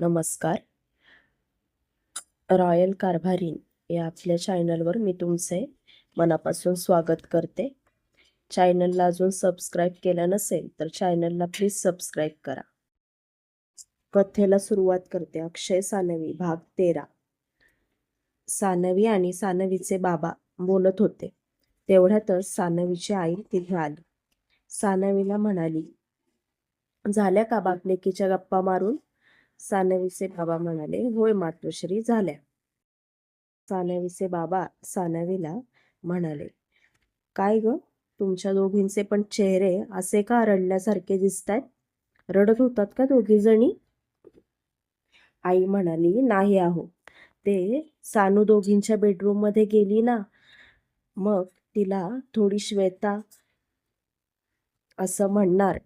नमस्कार. रॉयल कारभारी या आपल्या चॅनलवर मी तुमचे मनापासून स्वागत करते. चॅनलला अजून सबस्क्राईब केलं नसेल तर चॅनलला प्लीज सबस्क्राईब करा. कथेला सुरुवात करते. अक्षय सानवी भाग तेरा. सानवी आणि सानवीचे बाबा बोलत होते. तेवढ्यातच सानवीची आई तिथे आली. सानवीला म्हणाली झाल्या का बापलेकीच्या गप्पा मारून? सानवीचे बाबा म्हणाले होय मातोश्री झाल्या. सानवीचे बाबा सानवीला म्हणाले काय ग? तुमच्या दोघींचे पण चेहरे असे का रडल्यासारखे दिसतायत? रडत होतात का दोघी जणी आई म्हणाली नाही आहो. ते सानू दोघींच्या बेडरूममध्ये गेली ना मग तिला थोडी श्वेता असं म्हणणार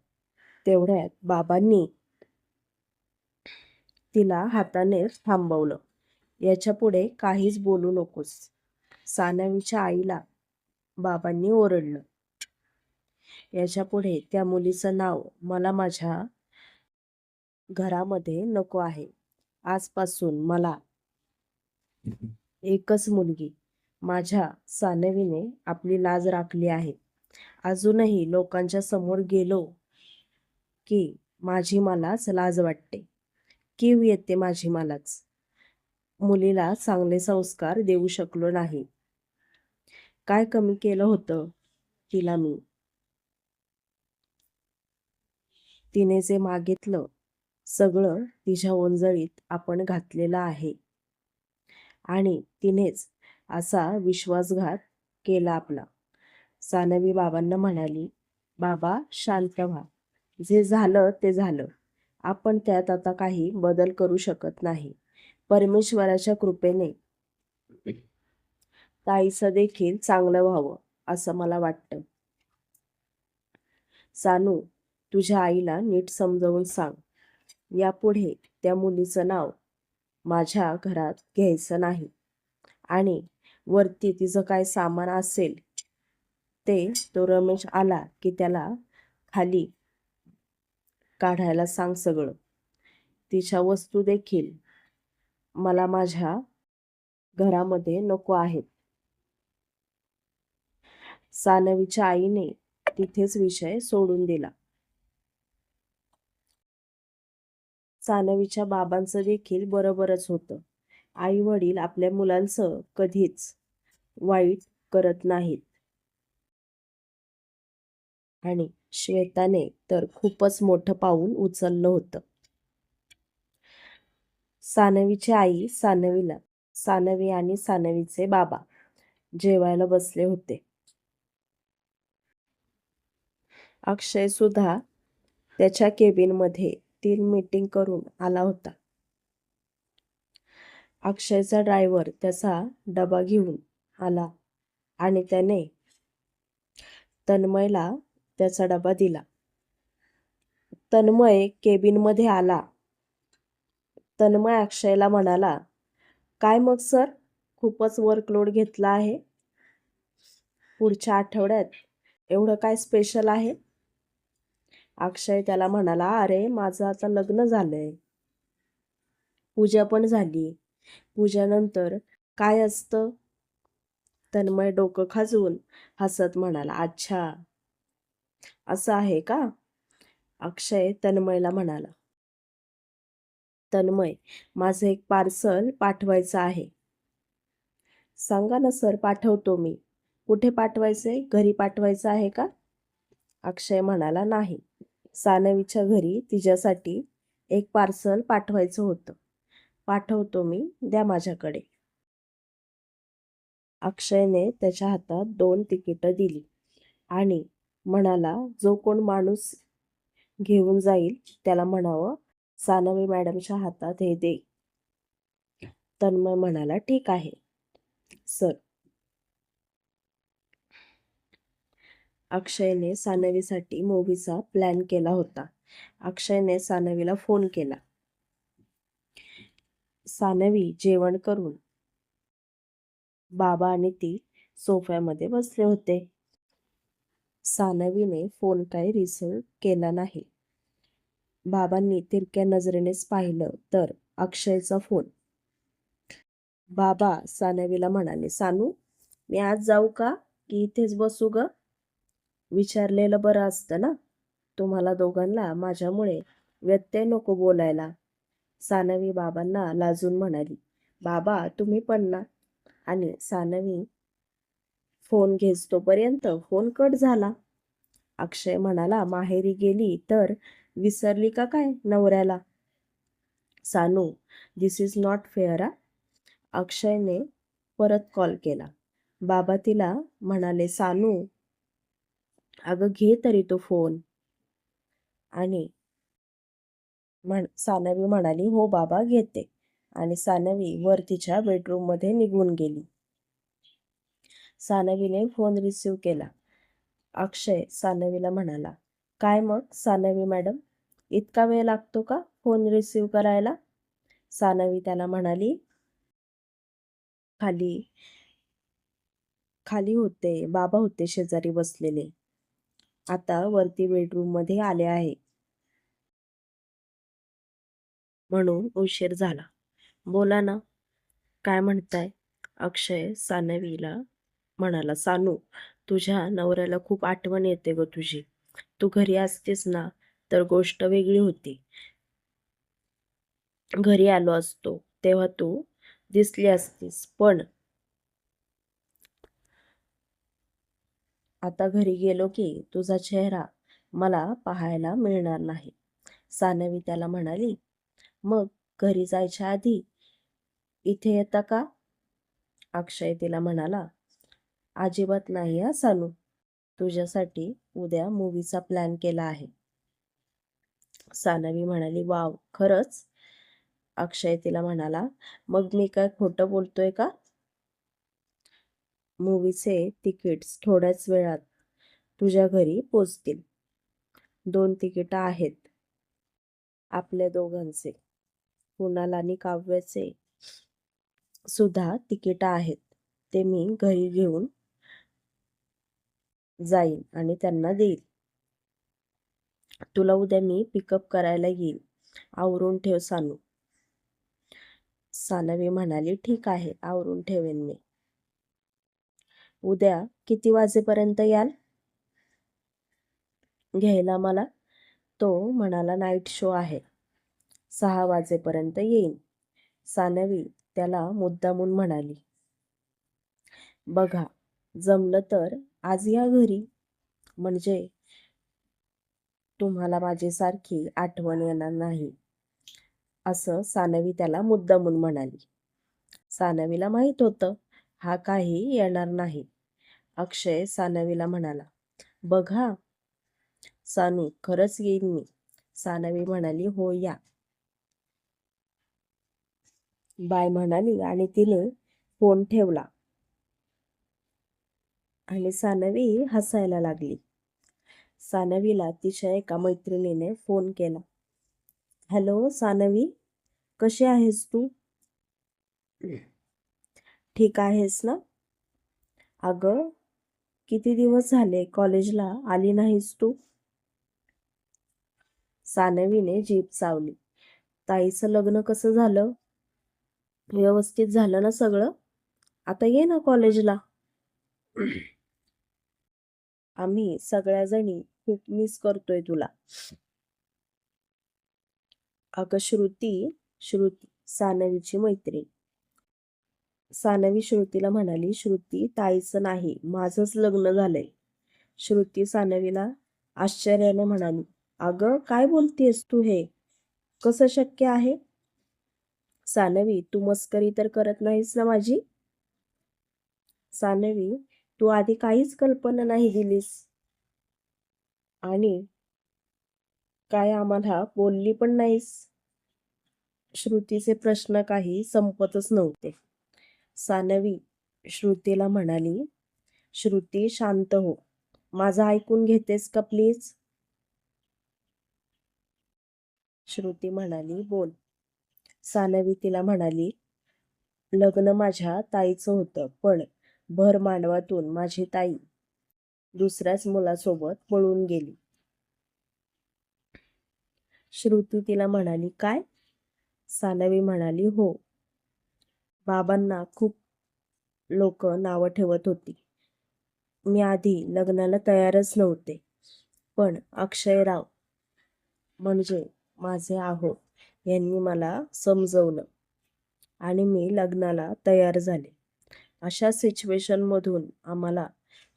तेवढ्यात बाबांनी तिला हाताने थांबवलं. याच्यापुढे काहीच बोलू नकोस. सानवीच्या आईला बाबांनी ओरडलं. याच्यापुढे त्या मुलीचं नाव मला माझ्या घरामध्ये नको आहे. आजपासून मला एकच मुलगी. माझ्या सानवीने आपली लाज राखली आहे. अजूनही लोकांच्या समोर गेलो की माझी मलाच लाज वाटते. कीव येते माझी मलाच. मुलीला चांगले संस्कार देऊ शकलो नाही. काय कमी केलं होतं? तिला मी. तिने जे मागितलं सगळं तिच्या ओंजळीत आपण घातलेलं आहे. आणि तिनेच असा विश्वासघात केला आपला. सानवी बाबांना म्हणाली बाबा शांत व्हा. जे झालं ते झालं. आपण त्यात आता काही बदल करू शकत नाही. परमेश्वराच्या कृपेने ताईचं देखील चांगलं व्हावं असं मला वाटतं. सानू तुझ्या आईला नीट समजावून सांग. यापुढे त्या मुलीचं नाव माझ्या घरात घ्यायचं नाही. आणि वरती तिचं काय सामान असेल ते तो रमेश आला की त्याला खाली काढायला सांग सगळं. तिच्या वस्तू देखील मला माझ्या घरामध्ये नको आहेत. सानवीच्या आईने तिथेच विषय सोडून दिला. सानवीच्या बाबांचं देखील बरोबरच होतं. आई वडील आपल्या मुलांचं कधीच वाईट करत नाहीत. आणि श्वेताने तर खूपच मोठं पाऊल उचललं होतं. सानवीची आई सानवीला सानवी आणि सानवीचे बाबा जेवायला बसले होते. अक्षय सुद्धा त्याच्या केबिनमध्ये तीन मीटिंग करून आला होता. अक्षयचा ड्रायव्हर त्याचा डबा घेऊन आला आणि त्याने तन्मयला त्याचा डबा दिला. तन्मय केबिनमध्ये आला. तन्मय अक्षयला म्हणाला काय मग सर? खूपच वर्कलोड घेतला आहे. पुढच्या आठवड्यात एवढं काय स्पेशल आहे? अक्षय त्याला म्हणाला अरे माझं आता लग्न झालंय. पूजा पण झाली. पूजानंतर काय असतं? तन्मय डोकं खाजवून हसत म्हणाला अच्छा असं आहे का? अक्षय तन्मयला म्हणाला. तन्मय माझं एक पार्सल पाठवायचं आहे. सांगा ना सर पाठवतो मी. कुठे पाठवायचे घरी पाठवायचं आहे का? अक्षय म्हणाला नाही. सानवीच्या घरी तिच्यासाठी एक पार्सल पाठवायचं होतं. पाठवतो मी द्या माझ्याकडे. अक्षयने त्याच्या हातात दोन तिकीटं दिली आणि म्हणाला जो कोण माणूस घेऊन जाईल त्याला म्हणावं सानवी मॅडमच्या हातात हे दे. तन्मय म्हणाला ठीक आहे. सर. अक्षयने सानवीसाठी मूवीचा प्लॅन केला होता. अक्षयने सानवीला फोन केला. सानवी जेवण करून बाबा आणि ती सोफ्यामध्ये बसले होते. सानवीने फोन काही रिसिव्ह केला नाही. बाबांनी तिरक्या नजरेनेच पाहिलं तर अक्षयचा फोन बाबा सानवीला म्हणाले सानू मी आज जाऊ का? की इथेच बसू ग? विचारलेलं बरं असतं ना? तुम्हाला दोघांना माझ्यामुळे व्यत्यय नको बोलायला. सानवी बाबांना लाजून म्हणाली बाबा तुम्ही पण ना. आणि सानवी फोन घेस तोपर्यंत फोन कट झाला. अक्षय म्हणाला माहेरी गेली तर विसरली का काय नवऱ्याला? Sanu this is not fair आ अक्षयने परत कॉल केला. बाबा तिला म्हणाले सानू अगं घे तरी तो फोन. आणि म्हण सानवी म्हणाली हो बाबा घेते. आणि सानवी वर तिच्या बेडरूममध्ये निघून गेली. सानवीने फोन रिसीव केला. अक्षय सानवीला म्हणाला काय मग सानवी मॅडम इतका वेळ लागतो का फोन रिसीव करायला? सानवी त्याला म्हणाली खाली खाली होते बाबा होते शेजारी बसलेले. आता वरती बेडरूममध्ये आले आहे. म्हणून उशीर झाला. बोला ना काय म्हणताय? अक्षय सानवीला म्हणाला सानू तुझ्या नवऱ्याला खूप आठवण येते ग तुझी. तू घरी असतेस ना तर गोष्ट वेगळी होती. घरी आलो असतो तेव्हा तू दिसली असतीस पण आता घरी गेलो की तुझा चेहरा मला पाहायला मिळणार नाही. सानवी त्याला म्हणाली मग घरी जायच्या आधी इथे येता का? अक्षय तिला म्हणाला अजिबात नाही हा सानू. तुझ्यासाठी उद्या मूवीचा प्लॅन केला आहे. सानवी म्हणाली वाव खरंच? अक्षय तिला म्हणाला मग मी काय खोटं बोलतोय का? मूवीचे तिकीट्स थोड्याच वेळात तुझ्या घरी पोचतील. दोन तिकीट आहेत आपल्या दोघांचे. कुणाल आणि काव्याचे सुद्धा तिकीट आहेत. ते मी घरी घेऊन जाईन आणि त्यांना देईल. तुला उद्या मी पिकअप करायला येईल आवरून ठेव सानू. सानवी म्हणाली ठीक आहे आवरून ठेवेन मी. उद्या किती वाजेपर्यंत याल? घ्यायला मला? तो म्हणाला नाईट शो आहे. सहा वाजेपर्यंत येईन. सानवी त्याला मुद्दामून म्हणाली बघा जमलं तर आज या घरी. म्हणजे तुम्हाला माझी सारखी आठवण येणार नाही. असं सानवी त्याला मुद्दामून म्हणाली. सानवीला माहीत होतं हा काही येणार नाही. अक्षय सानवीला म्हणाला बघा सानू खरंच येईन मी. सानवी म्हणाली हो या. बाय म्हणाली आणि तिने फोन ठेवला. आणि सानवी हसायला लागली. सानवीला तिच्या एका मैत्रिणीने फोन केला. हॅलो सानवी कशी आहेस तू? ठीक आहेस ना? अगं किती दिवस झाले कॉलेजला आली नाहीस तू? सानवीने जीप चावली. ताईचं लग्न कसं झालं? व्यवस्थित झालं ना सगळं? आता ये ना कॉलेजला. आम्ही सगळ्याजणी खूप मिस करतोय तुला. अगं श्रुती श्रुती सानवीची मैत्रीण. सानवी श्रुतीला म्हणाली श्रुती ताईचं नाही माझंच लग्न झालंय. श्रुती सानवीला आश्चर्याने म्हणाली अगं काय बोलतेस तू हे? कसं शक्य आहे? सानवी तू मस्करी तर करत नाहीस ना माझी? सानवी तू आधी काहीच कल्पना नाही दिलीस. आणि काय आम्हाला बोलली पण नाहीस. श्रुतीचे प्रश्न काही संपतच नव्हते. सानवी श्रुतीला म्हणाली श्रुती शांत हो. माझं ऐकून घेतेस का प्लीज? श्रुती म्हणाली बोल. सानवी तिला म्हणाली लग्न माझ्या ताईचं होतं पण भर मांडवातून माझी ताई दुसऱ्याच मुलासोबत पळून गेली. श्रुती तिला म्हणाली काय? सानवी म्हणाली हो. बाबांना खूप लोक नावं ठेवत होती. मी आधी लग्नाला तयारच नव्हते पण अक्षयराव म्हणजे माझे आहो यांनी मला समजवलं आणि मी लग्नाला तयार झाले. अशा सिच्युएशनमधून आम्हाला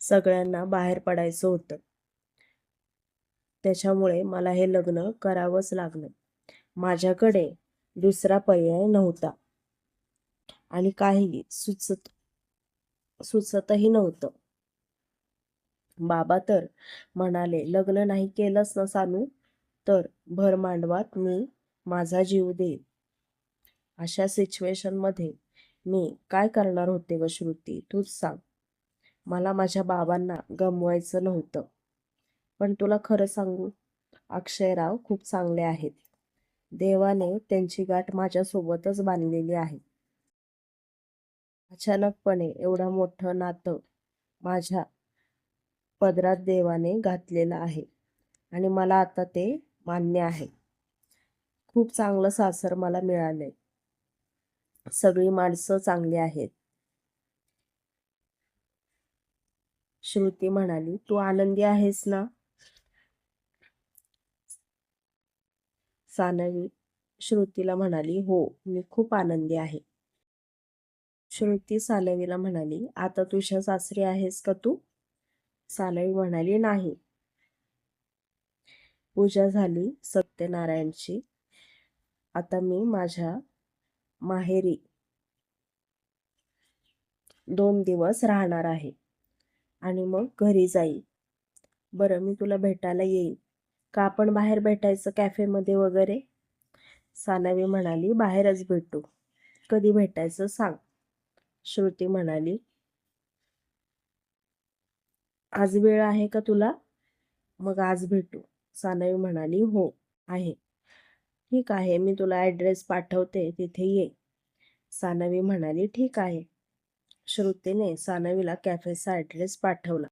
सगळ्यांना बाहेर पडायचं होतं. त्याच्यामुळे मला हे लग्न करावंच लागलं. माझ्याकडे दुसरा पर्याय नव्हता. आणि काही सुचत सुचतही नव्हतं. बाबा तर म्हणाले लग्न नाही केलंच ना सानू? तर भर मांडवात मी माझा जीव देईन. अशा सिच्युएशनमध्ये मी काय करणार होते ग श्रुती? तूच सांग. मला माझ्या बाबांना गमवायचं नव्हतं. पण तुला खरं सांगू अक्षयराव खूप चांगले आहेत. देवाने त्यांची गाठ माझ्यासोबतच बांधलेली आहे. अचानकपणे एवढं मोठं नातं माझ्या पदरात देवाने घातलेलं आहे आणि मला आता ते मान्य आहे. खूप चांगलं सासर मला मिळालंय. सगळी माणसं चांगली आहेत. श्रुती म्हणाली तू आनंदी आहेस ना? सानवी श्रुतीला म्हणाली हो मी खूप आनंदी आहे. श्रुती सानवीला म्हणाली आता तुझ्या सासरी आहेस का तू? सानवी म्हणाली नाही. पूजा झाली सत्यनारायणची. आता मी माझ्या माहेरी दोन दिवस राहणार आहे. आणि मग घरी जाईल. बरं मी तुला भेटायला येईल का आपण बाहेर भेटायचं कॅफेमध्ये वगैरे? सानवी म्हणाली बाहेरच भेटू. कधी भेटायचं सांग. श्रुती म्हणाली आज वेळ आहे का तुला? मग आज भेटू. सानवी म्हणाली हो आहे. ठीक आहे मी तुला ॲड्रेस पाठवते तिथे ये. सानवी म्हणाली ठीक आहे. श्रुतीने सानवीला कॅफेचा ॲड्रेस पाठवला.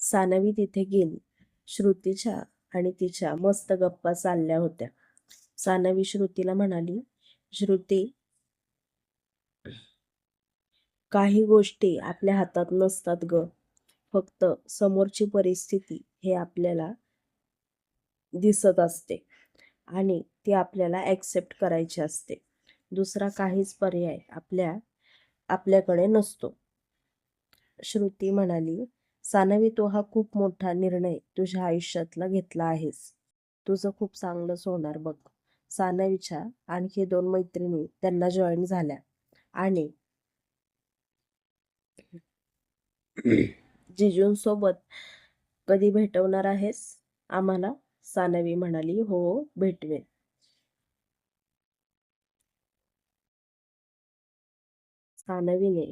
सानवी तिथे गेली. श्रुतीच्या आणि तिच्या मस्त गप्पा चालल्या होत्या. सानवी श्रुतीला म्हणाली श्रुती काही गोष्टी आपल्या हातात नसतात ग. फक्त समोरची परिस्थिती हे आपल्याला दिसत असते आणि ती आपल्याला ॲक्सेप्ट करायची असते. दुसरा काहीच पर्याय आपल्या आपल्याकडे नसतो. श्रुती म्हणाली सानवी तो हा खूप मोठा निर्णय तुझ्या आयुष्यातला घेतला आहेस. तुझं खूप चांगलंच होणार बघ. सानवीच्या आणखी दोन मैत्रिणी त्यांना जॉईन झाल्या आणि जिजूंसोबत कधी भेटवणार आहेस? आम्हाला सानवी म्हणाली हो, हो भेटवेन. सानवीने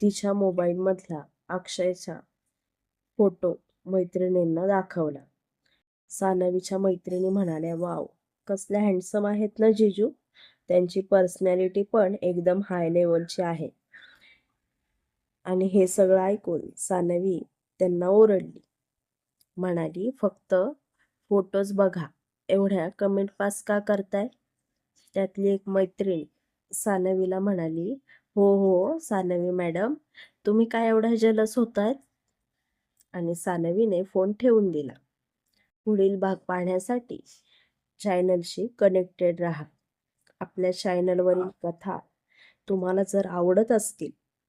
तिच्या मोबाईलमधला अक्षयचा फोटो मैत्रिणींना दाखवला. सानवीच्या मैत्रिणी म्हणाल्या वाव कसल्या हँडसम आहेत ना जिजू? त्यांची पर्सनॅलिटी पण एकदम हाय लेवलची आहे. आणि हे सगळं ऐकून सानवी त्यांना ओरडली. म्हणाली फक्त फोटोज बघा. एवढ्या कमेंट पास का करताय? त्यातली एक मैत्रीण सानवीला म्हणाली हो हो सानवी मॅडम तुम्ही काय एवढ्या जलस आहेत आणि सानवीने फोन ठेवून दिला. पुढील भाग पाहण्यासाठी चॅनलशी कनेक्टेड राहा. आपल्या चॅनलवरील कथा तुम्हाला जर आवडत असतील